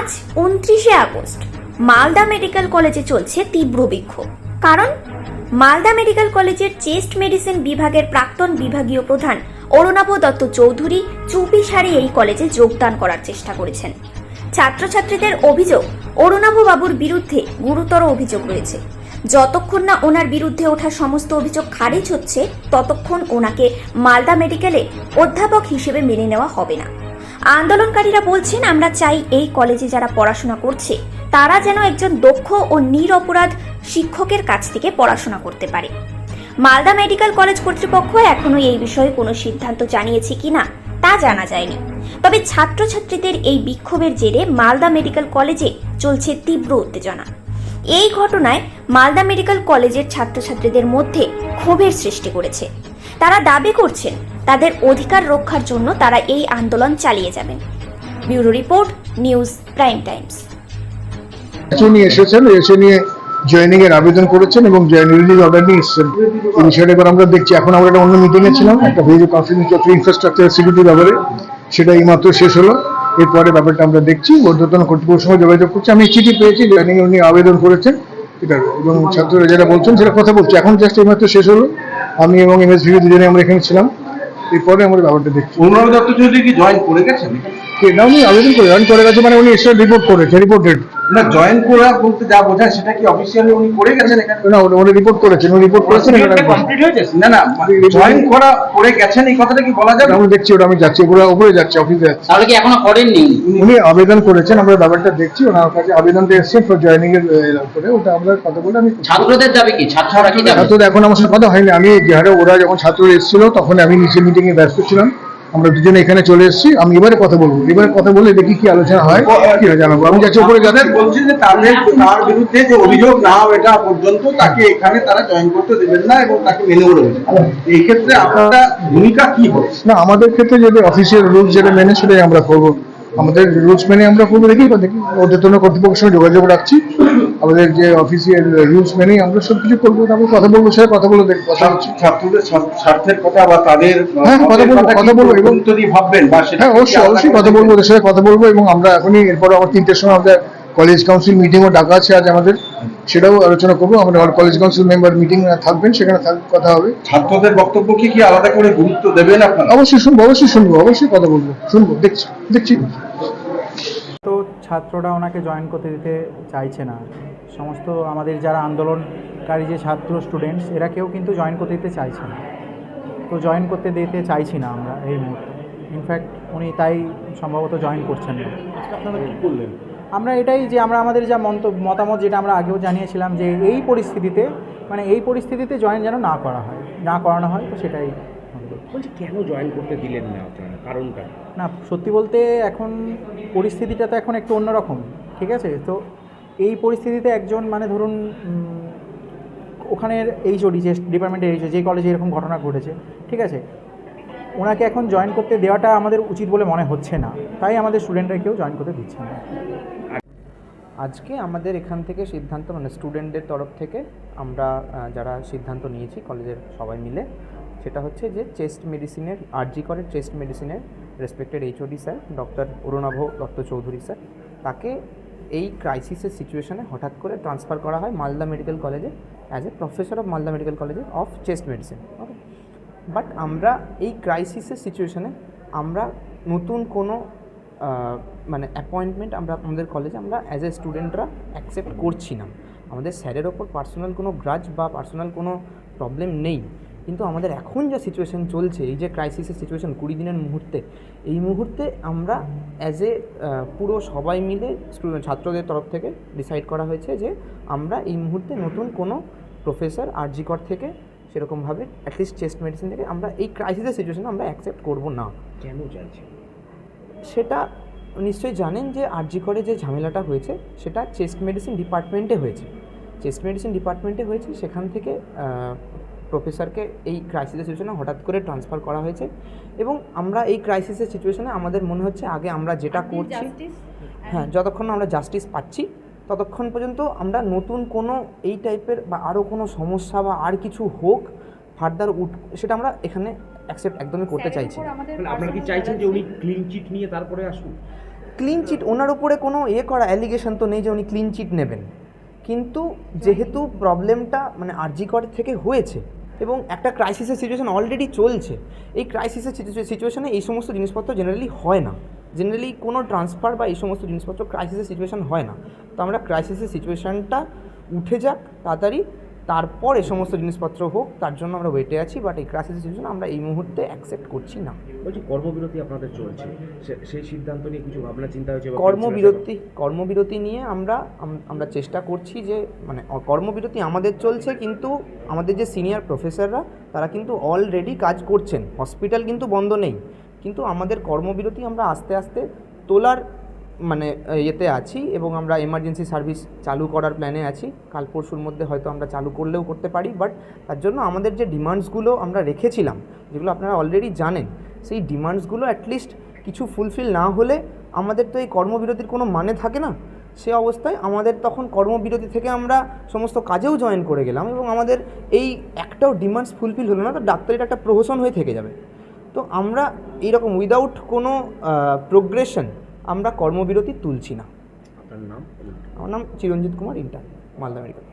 আজ উনত্রিশে August. Malda medical কলেজে চলছে তীব্র বিক্ষোভ। কারণ? মালদা মেডিকেল কলেজের চেস্ট মেডিসিন বিভাগের প্রাক্তন বিভাগীয় প্রধান অরুণাভ দত্ত চৌধুরী চুপি সারে এই কলেজে যোগদান করার চেষ্টা করেছেন। ছাত্রছাত্রীদের অভিযোগ অরুণাভ বাবুর বিরুদ্ধে গুরুতর অভিযোগ রয়েছে। যতক্ষণ না ওনার বিরুদ্ধে ওঠা সমস্ত অভিযোগ খারিজ হচ্ছে, ততক্ষণ ওনাকে মালদা মেডিকেলে অধ্যাপক হিসেবে মেনে নেওয়া হবে না। আন্দোলনকারীরা বলছেন, আমরা চাই এই কলেজে যারা পড়াশোনা করছে, তারা যেন একজন দক্ষ ও নিরপরাধ শিক্ষকের কাছ থেকে পড়াশোনা করতে পারে। মালদা মেডিকেল কলেজ কর্তৃপক্ষ এখনও এই বিষয়ে কোনো সিদ্ধান্ত জানিয়েছে কিনা তা জানা যায়নি। তবে ছাত্রছাত্রীদের এই বিক্ষোভের জেরে মালদা মেডিকেল কলেজে চলছে তীব্র উত্তেজনা। এই ঘটনায় মালদা মেডিকেল কলেজের ছাত্রছাত্রীদের মধ্যে ক্ষোভের সৃষ্টি করেছে। তারা দাবি করছেন তাদের অধিকার রক্ষার জন্য তারা এই আন্দোলন চালিয়ে যাবেন। Bureau report, news prime times. নিয়ে এসেছেন, এসে নিয়ে জয়েনিং এর আবেদন করেছেন এবং জয়েনিং অর্ডার নিয়ে এসেছেন এই বিষয়টা এবার আমরা দেখছি। এখন আমরা একটা অন্য মিটিং এ ছিলাম, একটা ভেরি কনফিডেন্স ইনফ্রাস্ট্রাকচার সিকিউরিটি ব্যাপারে। সেটা এইমাত্র শেষ হলো। এরপরে ব্যাপারটা আমরা দেখছি। ঊর্ধ্বতন কর্তৃপক্ষের সঙ্গে যোগাযোগ করছি। আমি চিঠি পেয়েছি জয়েনিং উনি আবেদন করেছেন। এটা এবং ছাত্ররা যেটা বলছেন সেটা কথা বলছি। এখন জাস্ট এইমাত্র শেষ হলো। আমি এবং এম এস দুজনে আমরা এখানে ছিলাম। এরপরে আমরা ব্যাপারটা দেখছি। অনুরাগ দত্ত চৌধুরী কি জয়েন করে গেছেন? কে না উনি আবেদন করে জয়েন করে গেছে মানে উনি এসে রিপোর্ট করেছে রিপোর্টেড না জয়েন করা বলতে যা বোঝায় সেটা কি অফিসিয়ালি উনি করে গেছেন এখানে? না উনি- রিপোর্ট করেছেন উনি রিপোর্ট করেছেন এখানে কমপ্লিট হয়েছে? না না জয়েন করা করে গেছেন এই কথাটা কি বলা যাবে? আমি দেখছি ওটা আমি যাচ্ছি উপরে উপরে যাচ্ছি অফিসে যাচ্ছি। তাহলে কি এখনও করেননি উনি? আবেদন করেছেন আমরা ব্যাপারটা দেখছি ওনার কাছে আবেদনটা এসছে ফর জয়েনিং এর ওটা আমরা কথা বলে আমি ছাত্রদের দাবি কি? ছাত্ররা কি দাবি ছাত্রদের এখন আমার সাথে কথা হয়নি আমি যে ওরা যখন ছাত্র এসেছিল তখন আমি নিচে মিটিং এ ব্যস্ত ছিলাম। আমরা দুজনে এখানে চলে এসেছি। আমি এবারে কথা বলব। এবারে কথা বলে দেখি কি আলোচনা হয় কি হয় জানাব। আমি যাচ্ছি উপরে যাদের বলছি যে তাদের তার বিরুদ্ধে যে অভিযোগ না এটা পর্যন্ত তাকে এখানে তারা জয়েন করতে দেবেন না এবং তাকে মেনেও রয়েছে এই ক্ষেত্রে আপনারা ভূমিকা কি হবে? না আমাদের ক্ষেত্রে যদি অফিসিয়াল রুলস যেটা মেনে সেটাই আমরা করব। আমাদের রুলস মেনে আমরা করব। দেখি বা দেখি অধ্যতন কর্তৃপক্ষের সঙ্গে যোগাযোগ রাখছি। আমাদের যে অফিসিয়াল রুলস মেনেই আমরা সব কিছু করব তারপর কথা বলব সে কথা বলে দেখি কথা হচ্ছে ছাত্রদের স্বার্থের কথা বা তাদের হ্যাঁ, কথা বলব, কথা বলব এবং- যদি ভাববেন বা সেটা হ্যাঁ অবশ্যই অবশ্যই কথা বলব ওদের সাথে কথা বলব এবং আমরা এখনই এরপরে আমার তিনটের সময় আমাদের কলেজ কাউন্সিল মিটিংও ডাকা আছে আজ আমাদের। সেটাও আলোচনা করব আমাদের কলেজ কাউন্সিল মেম্বার মিটিং থাকবেন সেখানে কথা হবে। ছাত্রদের বক্তব্যকে কি আলাদা করে গুরুত্ব দেবেন আপনারা? অবশ্যই শুনব অবশ্যই শুনব অবশ্যই কথা বলব শুনব দেখছি দেখছি। তো ছাত্ররা ওনাকে জয়েন করতে দিতে চাইছে না। সমস্ত আমাদের যারা আন্দোলনকারী যে ছাত্র স্টুডেন্টস এরা কেউ কিন্তু জয়েন করতে দিতে চাইছে না। তো জয়েন করতে দিতে চাইছি না আমরা এই মুহূর্তে। ইনফ্যাক্ট উনি তাই সম্ভবত জয়েন করছেন না। আপনারা কি করলেন? আমরা এটাই যে আমরা আমাদের যা মন্তব্য মতামত যেটা আমরা আগেও জানিয়েছিলাম যে এই পরিস্থিতিতে মানে এই পরিস্থিতিতে জয়েন যেন না করা হয় না করানো হয় তো সেটাই বলছি কেন জয়েন করতে দিলেন না আপনারা? কারণটা? না সত্যি বলতে এখন পরিস্থিতিটা তো এখন একটু অন্যরকম ঠিক আছে? তো এই পরিস্থিতিতে একজন মানে ধরুন ওখানের এইচওডি, যে ডিপার্টমেন্টের এইচও যে কলেজে এরকম ঘটনা ঘটেছে, ঠিক আছে? ওনাকে এখন জয়েন করতে দেওয়াটা আমাদের উচিত বলে মনে হচ্ছে না। তাই আমাদের স্টুডেন্টরা কেউ জয়েন করতে দিচ্ছে না। আজকে আমাদের এখান থেকে সিদ্ধান্ত মানে স্টুডেন্টদের তরফ থেকে আমরা যারা সিদ্ধান্ত নিয়েছি কলেজের সবাই মিলে, সেটা হচ্ছে যে চেস্ট মেডিসিনের আরজি করে চেস্ট মেডিসিনের respected HOD sir doctor Arunabha Dutta Chowdhury sir, তাকে এই ক্রাইসিসের সিচুয়েশনে হঠাৎ করে ট্রান্সফার করা হয় মালদা মেডিকেল কলেজে as a professor of Malda medical কলেজে of chest medicine okay but আমরা এই ক্রাইসিসের সিচুয়েশনে আমরা নতুন কোনো মানে অ্যাপয়েন্টমেন্ট আমরা আমাদের কলেজে আমরা অ্যাজ এ স্টুডেন্টরা অ্যাকসেপ্ট করছি না। আমাদের স্যারের ওপর পার্সোনাল কোনো গ্রাজ বা পার্সোনাল কোনো প্রবলেম নেই। কিন্তু আমাদের এখন যা সিচুয়েশন চলছে এই যে ক্রাইসিসের সিচুয়েশন কুড়ি দিনের মুহূর্তে এই মুহূর্তে আমরা অ্যাজ এ পুরো সবাই মিলে ছাত্রদের তরফ থেকে ডিসাইড করা হয়েছে যে আমরা এই মুহূর্তে নতুন কোনো প্রফেসর আরজিকর থেকে সেরকমভাবে অ্যাটলিস্ট চেস্ট মেডিসিন থেকে আমরা এই ক্রাইসিসের সিচুয়েশনে আমরা অ্যাকসেপ্ট করব না। কেন চাইছেন সেটা নিশ্চয়ই জানেন যে আরজি করে যে ঝামেলাটা হয়েছে সেটা চেস্ট মেডিসিন ডিপার্টমেন্টে হয়েছে। চেস্ট মেডিসিন ডিপার্টমেন্টে হয়েছে সেখান থেকে প্রফেসরকে এই ক্রাইসিসের সিচুয়েশনে হঠাৎ করে ট্রান্সফার করা হয়েছে এবং আমরা এই ক্রাইসিসের সিচুয়েশনে আমাদের মনে হচ্ছে আগে আমরা যেটা করছি হ্যাঁ যতক্ষণ না আমরা জাস্টিস পাচ্ছি ততক্ষণ পর্যন্ত আমরা নতুন কোনো এই টাইপের বা আরও কোনো সমস্যা বা আর কিছু হোক ফার্দার উঠ সেটা আমরা এখানে অ্যাকসেপ্ট একদমই করতে চাইছি মানে আপনারা কি চাইছেন যে উনি ক্লিন চিট নিয়ে তারপরে আসুন ক্লিন চিট ওনার উপরে কোনো এ করা অ্যালিগেশন তো নেই যে উনি ক্লিন চিট নেবেন। কিন্তু যেহেতু প্রবলেমটা মানে আরজিকর থেকে হয়েছে এবং একটা ক্রাইসিসের সিচুয়েশান অলরেডি চলছে। এই ক্রাইসিসের সিচুয়েশানে এই সমস্ত জিনিসপত্র জেনারেলি হয় না। জেনারেলি কোনো ট্রান্সফার বা এই সমস্ত জিনিসপত্র ক্রাইসিসের সিচুয়েশান হয় না। তো আমরা ক্রাইসিসের সিচুয়েশানটা উঠে যাক, তাড়াতাড়ি তারপর এই সমস্ত জিনিসপত্র হোক তার জন্য আমরা ওয়েটে আছি বাট এই ক্রাইসিসের সিচুয়েশন আমরা এই মুহূর্তে অ্যাকসেপ্ট করছি না। বলছি কর্মবিরতি আপনাদের চলছে। সেই সিদ্ধান্ত নিয়ে কিছু ভাবনা চিন্তা হয়েছে কর্মবিরতি কর্মবিরতি নিয়ে আমরা আমরা চেষ্টা করছি যে মানে কর্মবিরতি আমাদের চলছে কিন্তু আমাদের যে সিনিয়র প্রফেসররা তারা কিন্তু অলরেডি কাজ করছেন। হসপিটাল কিন্তু বন্ধ নেই। কিন্তু আমাদের কর্মবিরতি আমরা আস্তে আস্তে তোলার মানে ইয়েতে আছি এবং আমরা এমার্জেন্সি সার্ভিস চালু করার প্ল্যানে আছি। কাল পরশুর মধ্যে হয়তো আমরা চালু করলেও করতে পারি বাট তার জন্য আমাদের যে ডিমান্ডসগুলো আমরা রেখেছিলাম, যেগুলো আপনারা অলরেডি জানেন, সেই ডিমান্ডসগুলো অ্যাটলিস্ট কিছু ফুলফিল না হলে আমাদের তো এই কর্মবিরতির কোনো মানে থাকে না। সে অবস্থায় আমাদের তখন কর্মবিরতি থেকে আমরা সমস্ত কাজেও জয়েন করে গেলাম এবং আমাদের এই একটাও ডিমান্ডস ফুলফিল হলো না, তো ডাক্তারিটা একটা প্রহসন হয়ে থেকে যাবে। তো আমরা এইরকম উইদাউট কোনো প্রোগ্রেশন আমরা কর্মবিরতি তুলছি না। আপনার নাম? আমার নাম চিরঞ্জিত কুমার ইন্টার মালদা মেডিকেল